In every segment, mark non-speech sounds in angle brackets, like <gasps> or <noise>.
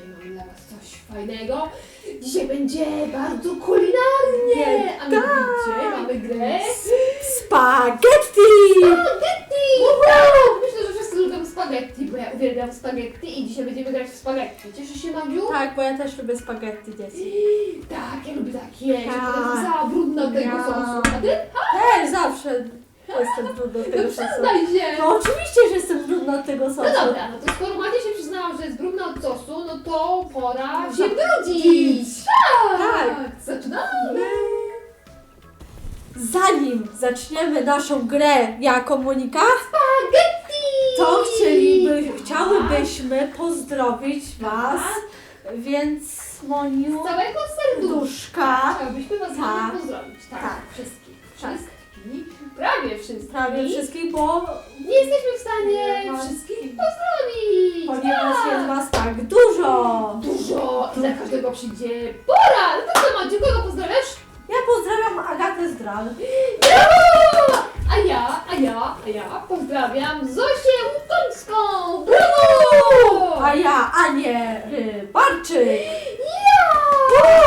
Dzisiaj mamy dla Was coś fajnego. Dzisiaj będzie bardzo kulinarnie. A mianowicie mamy grę Spaghetti! spaghetti. Wow! Myślę, że wszyscy lubią spaghetti, bo ja uwielbiam spaghetti i dzisiaj będziemy grać w spaghetti. Cieszysz się, Magiu? Tak, bo ja też lubię spaghetti dzieci. Tak, ja lubię tak jeść, Tak. to za brudno od tego Ja. sosu. A ty? Też zawsze jestem brudna od No tego sosu. przyznaj się. No oczywiście, że jestem brudna od tego sosu. No dobra, no to skoro Macie się jest brudna od sosu, no to pora się brudzić. Tak. Tak. Zaczynamy. Zanim zaczniemy naszą grę jako Monika, Spaghetti. to chcieliby, chciałybyśmy pozdrowić Was, więc Moniu, Z całego serduszka. duszka, Chciałbyśmy Was Tak. pozdrowić. Tak, Tak. wszystkich. Tak. Wszystkich. Prawie wszystkich. prawie wszystkich, bo Nie jesteśmy w stanie wszystkich pozdrowić. Ponieważ tak. jest Was tak dużo. Dużo i dla każdego przyjdzie pora. No to co, kogo pozdrawiasz? Ja pozdrawiam Agatę Zdral. Brawo! A ja, a ja, a ja pozdrawiam Zosię Łukońską! Brawo! A ja Anię Rybarczyk. Ja!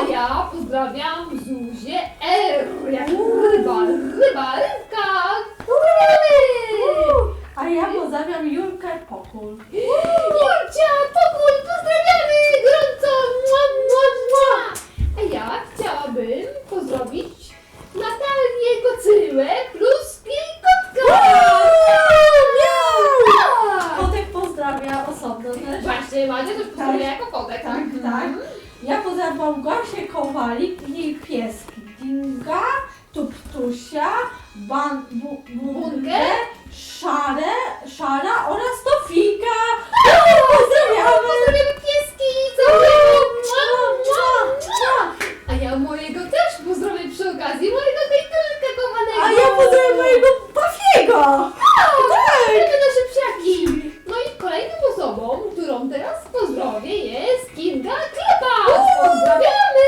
A ja pozdrawiam Zuzię R. Jak ryba, ryba, rybka! Pozdrawiamy! A ja pozdrawiam Julkę Pokól. Julcia, pokój, pozdrawiamy gorąco! Mua, mua, mua. A ja chciałabym pozdrowić Natalię Kocyłę plus Kotka! Tak! Kotek pozdrawia osobno też. Właśnie, Madzia też pozdrawia jako kotek. Tak, tak. Ja pozdrawiam Małgosię Kowalik i jej pieski. Dinga, Tuptusia, ban, bu, Bungę, Szare, Szara oraz Tofika. Pozdrawiamy! Pozdrawiamy pieski! Całego! Mua, mua, mua. A ja mojego też pozdrowię przy okazji, mojego kajtylka kochanego! A ja pozdrawiam mojego Pafiego! Pozdrawiamy nasze psiaki! No i kolejną osobą, którą teraz pozdrowię jest Kinga Klepa! Pozdrawiamy!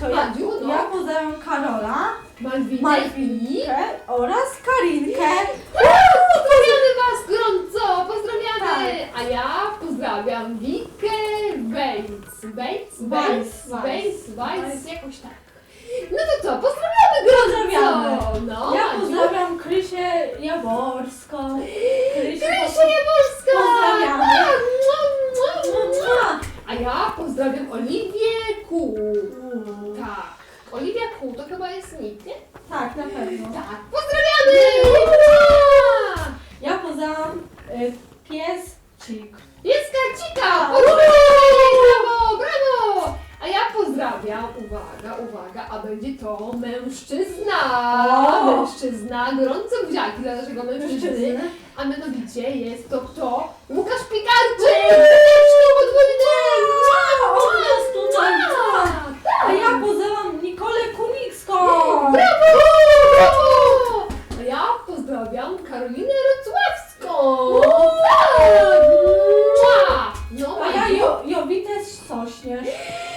To ja, Madziu, no. ja pozdrawiam Karola, Malwinę i... Malwinkę oraz Karinkę. Pozdrawiamy Was gorąco! Pozdrawiamy! Tak. A ja pozdrawiam Wikę Wejc. Wejc? Weiss, Wejc? Wejc? Wejc? Jakoś tak. No to co? Pozdrawiamy gorąco! Pozdrawiamy. No, Ja pozdrawiam Krysię Jaworską. Krysię Krysia Jaworska! Pozdrawiamy. Tak, mua, mua, mua. A ja pozdrawiam Oliwię Kół. Uuu. Tak. Oliwia Kół to chyba jest nick, nie? Tak, na pewno. Tak. Pozdrawiamy! Ja pozdrawiam y, pies Cik. Pieska Cika! Tak. Pozdrawiamy! Brawo, brawo! A ja pozdrawiam, uwaga, uwaga, a będzie to mężczyzna! O! Mężczyzna, gorąco buziaki dla naszego mężczyzny. A mianowicie jest to kto? Łukasz Piekarczyk! Serdecznie podwójne! Mua, od nas tutaj, Mua! A ja pozdrawiam Nikolę Kulikską. Brawo! Brawo! A ja pozdrawiam Karolinę Rocławską! Tak! Mua! No, A ja jo, Jowitę Sośnierz.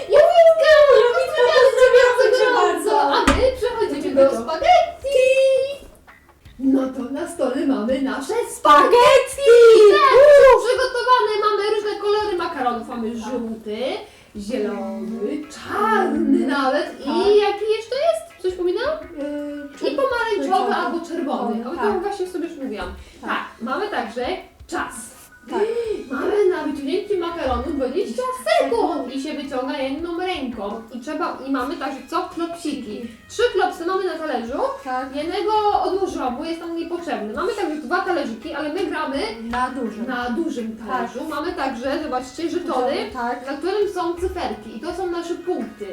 Jowitka! Jowitka, Pozdrawiamy cię pozdrawiamy cię bardzo! bardzo. A my przechodzimy do spaghetti! No to na stole mamy nasze Spaghetti! Tak, przygotowane mamy różne kolory makaronów. Mamy żółty, zielony, czarny nawet i Tak. jaki jeszcze jest? Coś pominęłam? I pomarańczowy albo czerwony. O Tak. tym właśnie sobie już mówiłam. Tak. Tak, mamy także czas. Tak. Mamy na wyciągnięcie makaronu 20 sekund i się wyciąga jedną ręką. I trzeba, i mamy także co? Klopsiki. Trzy klopsy mamy na talerzu. Tak. Jednego odłożyłam, bo jest nam niepotrzebny. Mamy także dwa talerzyki, ale my gramy Na dużym. na dużym talerzu. Mamy także, zobaczcie, żetony, Tak, na którym są cyferki i to są nasze punkty.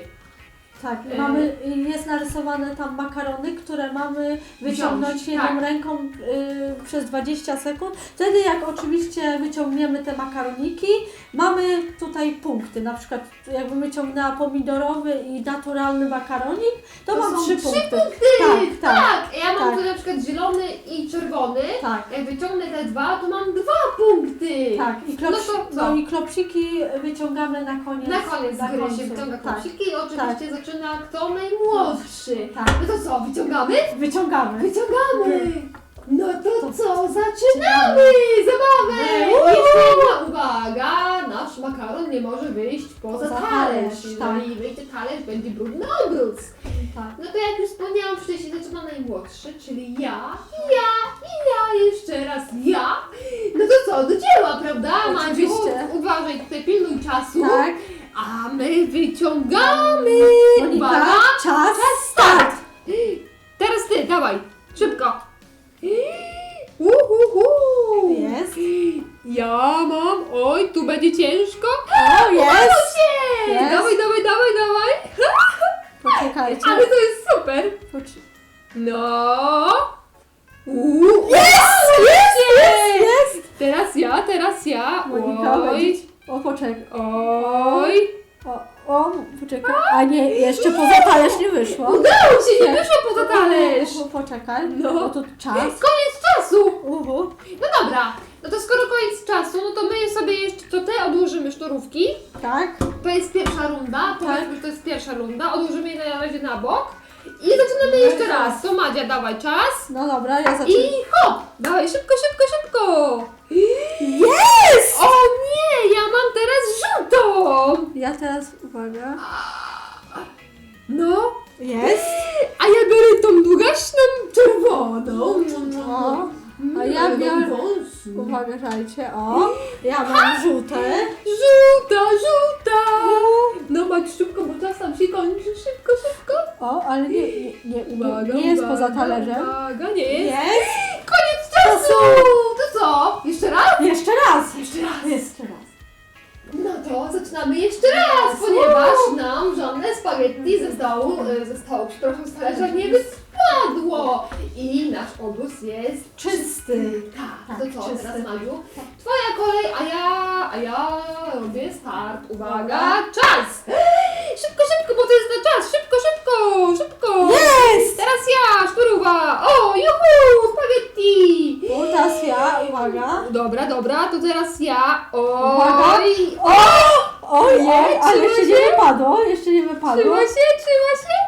Tak. E, Mamy, jest narysowane tam makarony, które mamy wyciągnąć Wziąć, jedną tak. ręką y, przez 20 sekund. Wtedy jak oczywiście wyciągniemy te makaroniki, mamy tutaj punkty. Na przykład jakbym wyciągnęła pomidorowy i naturalny makaronik, to, To mam są trzy punkty. punkty! Tak, tak, Tak, ja mam tak. tu na przykład zielony i czerwony. tak. Jak wyciągnę te dwa, to mam dwa punkty! Tak, i, No to co? no i klopsiki wyciągamy na koniec. Na koniec gry końcu. się wyciąga tak. i oczywiście zaczyna kto najmłodszy. Tak. No to co, wyciągamy? Wyciągamy. Wyciągamy! No to co, zaczynamy zabawę! Uwaga, nasz makaron nie może wyjść poza Poza talerz. talerz, tak. Jeżeli wyjdzie talerz, będzie brudny obrót. Tak. No to jak już wspomniałam wcześniej, zaczyna najmłodszy, czyli ja, Ja mam, oj, tu będzie ciężko. O, jest! Się. Jest. Dawaj, dawaj, dawaj, dawaj. <laughs> Poczekajcie. Ale to jest super. Poczy- No. Uuu. Jest! Jest! Jest! Teraz ja, teraz ja. Monika, Oj. O, poczekaj. oj. O, o, poczekaj. A nie, jeszcze poza talerz nie wyszło. Udało się, nie wyszło poza talerz. O, poczekaj. No. No. tu czas. Koniec czasu. Uhu. No dobra, no to skoro koniec czasu, no to my sobie jeszcze, to te odłożymy sznurówki. Tak. To jest pierwsza runda, Tak. powiedzmy, że to jest pierwsza runda, odłożymy je na razie na bok. I zaczynamy jeszcze raz. To Madzia, dawaj czas. No dobra, ja zaczynam. I hop! Dawaj, szybko, szybko, szybko! Jest! O nie, ja mam teraz żółtą! Ja teraz, uwaga. No, Jest. a ja biorę tą długaśną czerwoną. No. A ja biorę-. Uwaga, żajcie. O, ja mam żółte. Żółta, żółta! No Max, szybko, bo czas nam się kończy. Szybko, szybko. O, ale nie, nie, nie, Uwaga, nie jest uwaga, poza talerzem. Uwaga, nie jest. Jest. Koniec czasu! To co? Jeszcze raz? Jeszcze raz. Jeszcze raz. Jeszcze raz. No to zaczynamy jeszcze raz, ponieważ nam żadne spaghetti ze stołu, e, ze stołu, przepraszam, z talerza nie wyspadło. I nasz obóz jest Czysty. Tak, Tak, to co czysty. teraz Madziu? Twoja kolej, a ja, a ja robię start. Uwaga, czas! <gasps> Szybko, szybko, bo to jest na czas! Szybko, szybko, szybko! Jest! Teraz ja, szturuwa! O, juhu, spaghetti! O, teraz ja, uwaga. Dobra, dobra, to teraz ja. Uwaga. Oj, O! Ojej, ale jeszcze nie wypadło, jeszcze nie wypadło. trzyma się.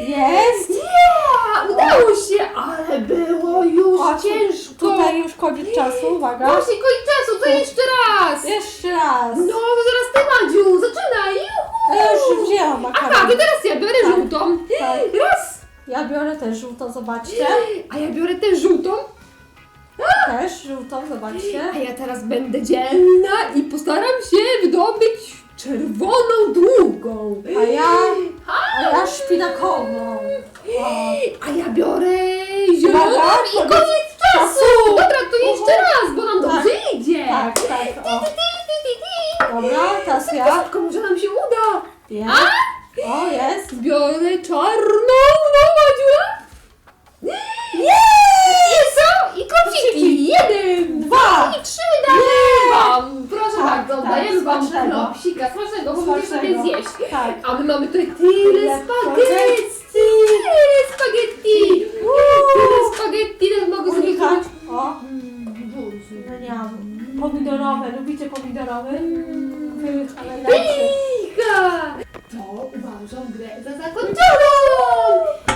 Jest! Yeah, udało się, ale było już ciężko. Tutaj już koniec czasu, uwaga. Właśnie koniec czasu, to jeszcze raz. Jeszcze raz. No, to teraz ty, Madziu, zaczynaj! Juhu! Ja już wzięłam Aha, makaron. to teraz ja biorę Tak. żółtą. Tak. Raz, Ja biorę też żółtą, zobaczcie. a ja biorę też żółtą. Też żółtą, zobaczcie. A ja teraz będę dzielna i postaram się wydobyć czerwoną długą. A ja, a ja szpinakową. O. A ja biorę Uwaga, i koniec czasu! Dobra, to jeszcze raz, bo nam Tak. dobrze idzie. Tak, tak, o. Ti, ti. Dobra, teraz ja. Szybko, może nam się uda. Jest. O, jest. Biorę czarną, najlepsze. Pycha! To uważam grę za zakończoną!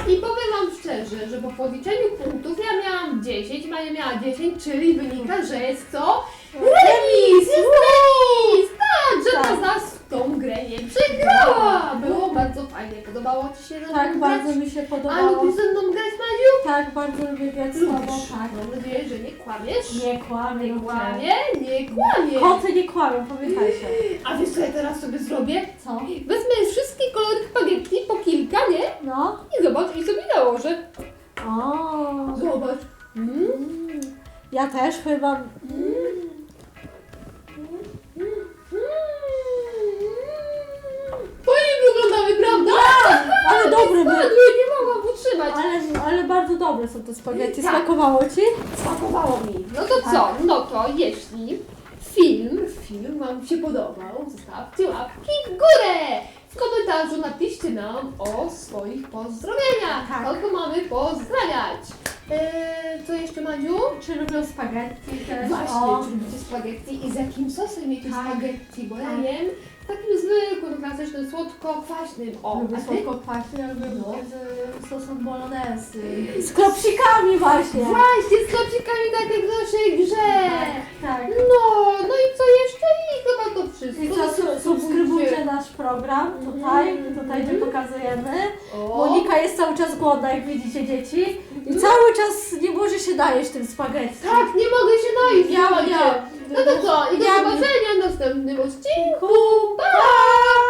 I powiem Wam szczerze, że po policzeniu punktów ja miałam 10, Maja miała 10, czyli wynika, że jest co? Remis! Jest remis! Tak, że Tak. ta z nas w tą grę nie przegrała! Było bardzo fajnie. Podobało Ci się ze mną Tak, bardzo grać? mi się A podobało. lubisz ze mną grać, Tak, bardzo lubię grać z tobą. Lubisz. Tak. Mam nadzieję, że nie kłamiesz. Nie kłamie, Nie kłamie, nie kłamie. Koty nie kłamią, pamiętajcie. <gasps> A wiesz co ja teraz sobie zrobię? Co? Wezmę wszystkie kolory spaghetti po kilka, nie? No. I zobacz, i sobie nałożę. O. Zobacz. Mm. Ja też chyba. Dobre są te spaghetti. Tak. Smakowało ci? Smakowało mi. No to Tak. co? No to jeśli film, film Wam się podobał, zostawcie łapki w górę. W komentarzu napiszcie nam o swoich pozdrowieniach. Tak. Kogo mamy pozdrawiać? Eee, co jeszcze, Madziu? Czy lubią spaghetti też? Właśnie, O. czy lubicie spaghetti i z jakim sosem jecie Tak. spaghetti? Bo ja Tak. jem takim zwykłym, klasycznym, słodko-kwaśnym. O, Lubię a ty? słodko kwaśne, ja lubię No. z sosem bolognese. Z klopsikami właśnie. Właśnie, z klopsikami tak jak w naszej grze. Tak. No, no i co jeszcze? I chyba to wszystko. I co, su- subskrybujcie nasz program tutaj, Mhm. tutaj gdzie pokazujemy. O, Monika jest cały czas głodna, jak widzicie dzieci. I cały czas nie może się najeść tym spaghetti. tak, nie mogę się najeść. Ja, słuchajcie. No to co? I do zobaczenia w następnym odcinku. Pa!